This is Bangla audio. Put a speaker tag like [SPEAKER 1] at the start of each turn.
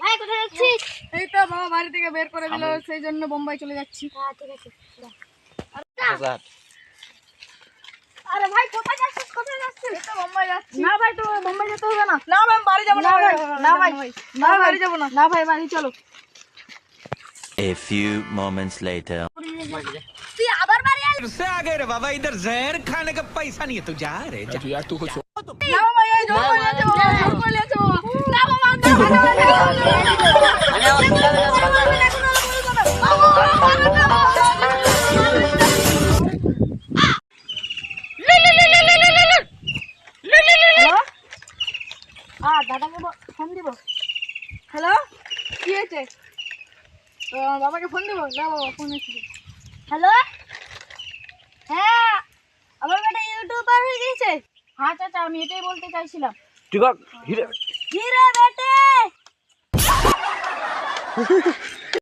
[SPEAKER 1] ভাই কোথায় যাচ্ছিস
[SPEAKER 2] এই তো বাবা বাড়ি থেকে বের করে দিল সেই জন্য বোম্বাই চলে যাচ্ছি
[SPEAKER 1] হ্যাঁ ঠিক আছে
[SPEAKER 2] আরে ভাই কোথায় যাচ্ছিস কোথায় যাচ্ছিস এই তো বোম্বাই যাচ্ছি না ভাই তো বোম্বাই যেতে হবে না না ভাই আমি বাড়ি যাবো না ভাই না ভাই না বাড়ি যাবো না না ভাই বাড়ি চলো
[SPEAKER 3] A few moments later.
[SPEAKER 1] তুই আবার বাড়ি আলি
[SPEAKER 4] से आगे रे बाबा इधर जहर खाने का पैसा नहीं है तू जा रे जा।
[SPEAKER 2] না ভাই এই জোর হ্যাঁ দাদাকে ফোন দিব। হ্যালো কি হয়েছে? বাবাকে ফোন দিব? না বাবা ফোন এসেছে।
[SPEAKER 1] হ্যালো হ্যাঁ আমার বেটা ইউটিউবার হয়ে গেছে
[SPEAKER 2] হ্যাঁ চাচা আমি এটাই বলতে চাইছিলাম।
[SPEAKER 1] হিরে বেটে!